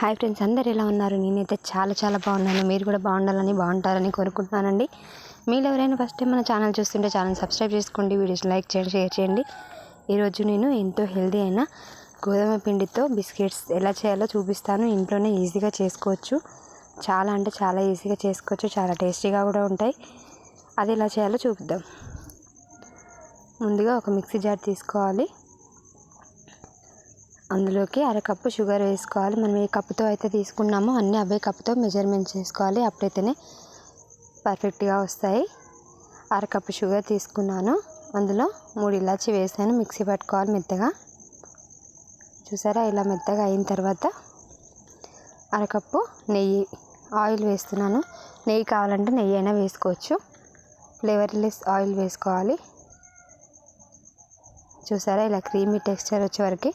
Hi friends అందరు ఎలా ఉన్నారు? నేనైతే చాలా చాలా బాగున్నాను. మీరు కూడా బాగుండాలని బాగుంటారని కోరుకుంటున్నానండి. మీరు ఎవరైనా ఫస్ట్ టైం మన ఛానల్ చూస్తుంటే ఛానల్ సబ్స్క్రైబ్ చేసుకోండి వీడియోస్ లైక్ చేయండి షేర్ చేయండి. ఈరోజు నేను ఎంతో హెల్దీ అయిన గోధుమ పిండితో బిస్కెట్స్ ఎలా చేయాలో చూపిస్తాను. ఇంట్లోనే ఈజీగా చేసుకోవచ్చు. చాలా అంటే చాలా ఈజీగా చేసుకోవచ్చు. చాలా టేస్టీగా కూడా ఉంటాయి. అది ఎలా చేయాలో చూపిద్దాం. ముందుగా ఒక మిక్సీ జార్ తీసుకోవాలి. అందులోకి అరకప్పు షుగర్ వేసుకోవాలి. మనం ఏ కప్పుతో అయితే తీసుకున్నామో అన్నీ అవే కప్పుతో మెజర్మెంట్ చేసుకోవాలి. అప్పుడైతేనే పర్ఫెక్ట్గా వస్తాయి. అరకప్పు షుగర్ తీసుకున్నాను. అందులో మూడు ఇలాచి వేసాను. మిక్సీ పట్టుకోవాలి మెత్తగా. చూసారా? ఇలా మెత్తగా అయిన తర్వాత అరకప్పు నెయ్యి ఆయిల్ వేస్తున్నాను. నెయ్యి కావాలంటే నెయ్యి అయినా వేసుకోవచ్చు. ఫ్లేవర్లెస్ ఆయిల్ వేసుకోవాలి. చూసారా? ఇలా క్రీమీ టెక్స్చర్ వచ్చేవరకు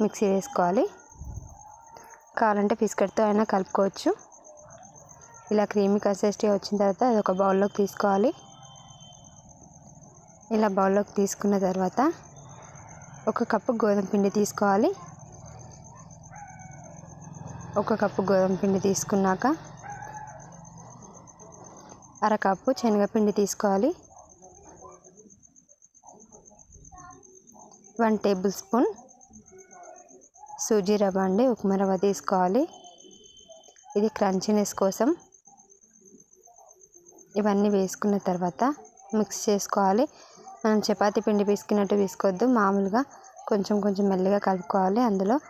మిక్సీ వేసుకోవాలి కావాలంటే బిస్కెట్తో అయినా కలుపుకోవచ్చు. ఇలా క్రీమీ కన్సిస్టెన్సీ వచ్చిన తర్వాత అది ఒక బౌల్లోకి తీసుకోవాలి. ఇలా బౌల్లోకి తీసుకున్న తర్వాత ఒక కప్పు గోధుమ పిండి తీసుకోవాలి. ఒక కప్పు గోధుమ పిండి తీసుకున్నాక అరకప్పు శనగపిండి తీసుకోవాలి. వన్ టేబుల్ స్పూన్ సూజీ రవ్వ అండి ఉప్మా రవ్వ తీసుకోవాలి. ఇది క్రంచీనెస్ కోసం. ఇవన్నీ వేసుకున్న తర్వాత మిక్స్ చేసుకోవాలి. మనం చపాతీ పిండి పిసుకున్నట్టు తీసుకోవద్దు మామూలుగా కొంచెం కొంచెం మెల్లగా కలుపుకోవాలి. అందులో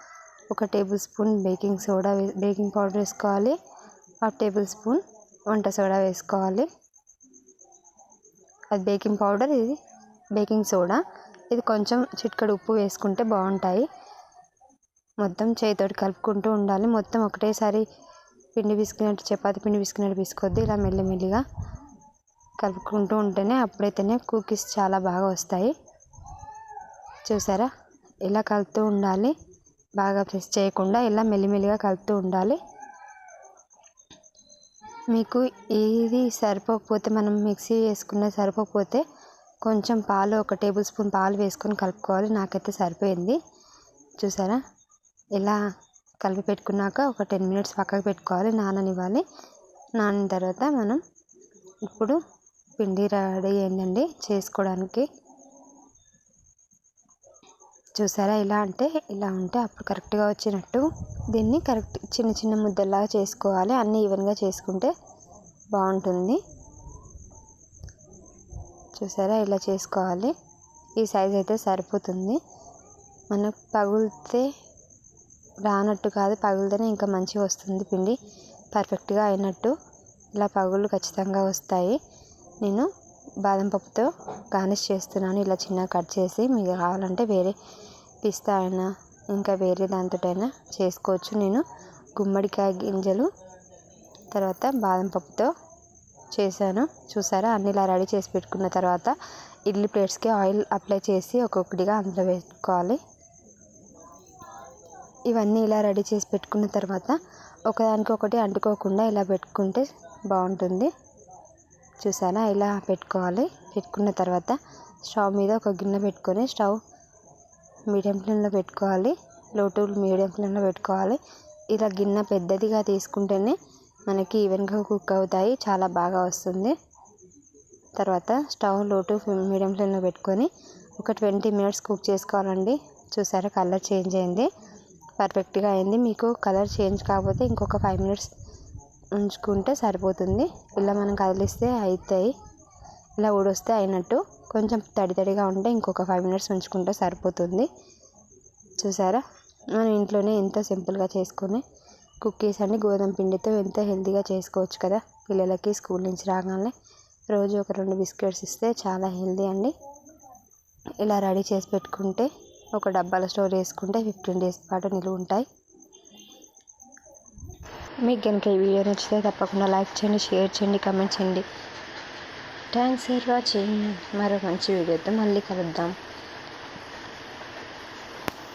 ఒక table spoon baking soda baking powder వేసుకోవాలి. హాఫ్ టేబుల్ స్పూన్ వంట సోడా వేసుకోవాలి. అది బేకింగ్ పౌడర్ ఇది బేకింగ్ సోడా. ఇది కొంచెం చిటికెడు ఉప్పు వేసుకుంటే బాగుంటాయి. మొత్తం చేతితోటి కలుపుకుంటూ ఉండాలి. మొత్తం ఒకటేసారి పిండి పిసికినట్టు చపాతి పిండి పిసికినట్టు పిసుకోవద్దు ఇలా మెల్లిమెల్లిగా కలుపుకుంటూ ఉంటేనే అప్పుడైతేనే కుకీస్ చాలా బాగా వస్తాయి. చూసారా? ఇలా కలుపుతూ ఉండాలి. బాగా ప్రెస్ చేయకుండా ఇలా మెల్లిమెల్లిగా కలుపుతూ ఉండాలి. మీకు ఇది సరిపోకపోతే మనం మిక్సీ వేసుకున్న సరిపోకపోతే కొంచెం పాలు ఒక టేబుల్ స్పూన్ పాలు వేసుకొని కలుపుకోవాలి. నాకైతే సరిపోయింది. చూసారా? ఇలా కలిపి పెట్టుకున్నాక ఒక టెన్ మినిట్స్ పక్కకు పెట్టుకోవాలి నాననివ్వాలి. నానిన తర్వాత మనం ఇప్పుడు పిండి రెడీ అయిందండి చేసుకోవడానికి. చూసారా ఇలా అంటే ఇలా ఉంటే అప్పుడు కరెక్ట్గా వచ్చినట్టు. దీన్ని కరెక్ట్ చిన్న చిన్న ముద్దలాగా చేసుకోవాలి అన్నీ ఈవెన్గా చేసుకుంటే బాగుంటుంది. చూసారా ఇలా చేసుకోవాలి. ఈ సైజ్ అయితే సరిపోతుంది. మనకు పగులితే రానట్టు కాదు పగులుతేనే ఇంకా మంచిగా వస్తుంది పిండి. పర్ఫెక్ట్గా అయినట్టు. ఇలా పగులు ఖచ్చితంగా వస్తాయి. నేను బాదం పప్పుతో గార్నిష్ చేస్తున్నాను. ఇలా చిన్నగా కట్ చేసి మీకు కావాలంటే వేరే పిస్తా అయినా ఇంకా వేరే దాంతోటైనా చేసుకోవచ్చు. నేను గుమ్మడికాయ గింజలు తర్వాత బాదం పప్పుతో చేశాను. చూసారా? అన్ని ఇలా రెడీ చేసి పెట్టుకున్న తర్వాత ఇడ్లీ ప్లేట్స్కి ఆయిల్ అప్లై చేసి ఒక్కొక్కటిగా అందులో వేసుకోవాలి. ఇవన్నీ ఇలా రెడీ చేసి పెట్టుకున్న తర్వాత ఒకదానికి ఒకటి అంటుకోకుండా ఇలా పెట్టుకుంటే బాగుంటుంది. చూసారా? ఇలా పెట్టుకోవాలి. పెట్టుకున్న తర్వాత స్టవ్ మీద ఒక గిన్నె పెట్టుకొని స్టవ్ మీడియం ఫ్లేమ్లో పెట్టుకోవాలి. లో టు మీడియం ఫ్లేమ్లో పెట్టుకోవాలి. ఇలా గిన్నె పెద్దదిగా తీసుకుంటేనే మనకి ఈవెన్గా కుక్ అవుతాయి. చాలా బాగా వస్తుంది. తర్వాత స్టవ్లో టు మీడియం ఫ్లేమ్లో పెట్టుకొని ఒక ట్వంటీ మినిట్స్ కుక్ చేసుకోవాలండి. చూసారా? కలర్ చేంజ్ అయింది. పర్ఫెక్ట్గా అయింది. మీకు కలర్ చేంజ్ కాకపోతే ఇంకొక ఫైవ్ మినిట్స్ ఉంచుకుంటే సరిపోతుంది. ఇలా మనం కదిలిస్తే అవుతాయి ఇలా ఊడొస్తే అయినట్టు. కొంచెం తడి తడిగా ఉంటే ఇంకొక ఫైవ్ మినిట్స్ ఉంచుకుంటే సరిపోతుంది. చూసారా? మనం ఇంట్లోనే ఎంతో సింపుల్గా చేసుకొని కుక్కీస్ అండి గోధుమ పిండితో ఎంత హెల్తీగా చేసుకోవచ్చు కదా? పిల్లలకి స్కూల్ నుంచి రాగానే రోజు ఒక రెండు బిస్కెట్స్ ఇస్తే చాలా హెల్తీ అండి. ఇలా రెడీ చేసి పెట్టుకుంటే ఒక డబ్బాలో స్టోర్ చేసుకుంటే ఫిఫ్టీన్ డేస్ పాటు నిలువ ఉంటాయి. మీకు కనుక ఈ వీడియో నచ్చితే తప్పకుండా లైక్ చేయండి షేర్ చేయండి కమెంట్ చేయండి. థ్యాంక్స్ ఫర్ వాచింగ్ మరో మంచి వీడియోతో మళ్ళీ కలుద్దాం.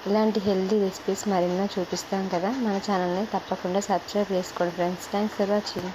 ఇలాంటి హెల్తీ రెసిపీస్ మరెన్నో చూపిస్తాం కదా. మన ఛానల్ని తప్పకుండా సబ్స్క్రైబ్ చేసుకోండి ఫ్రెండ్స్. Thanks for watching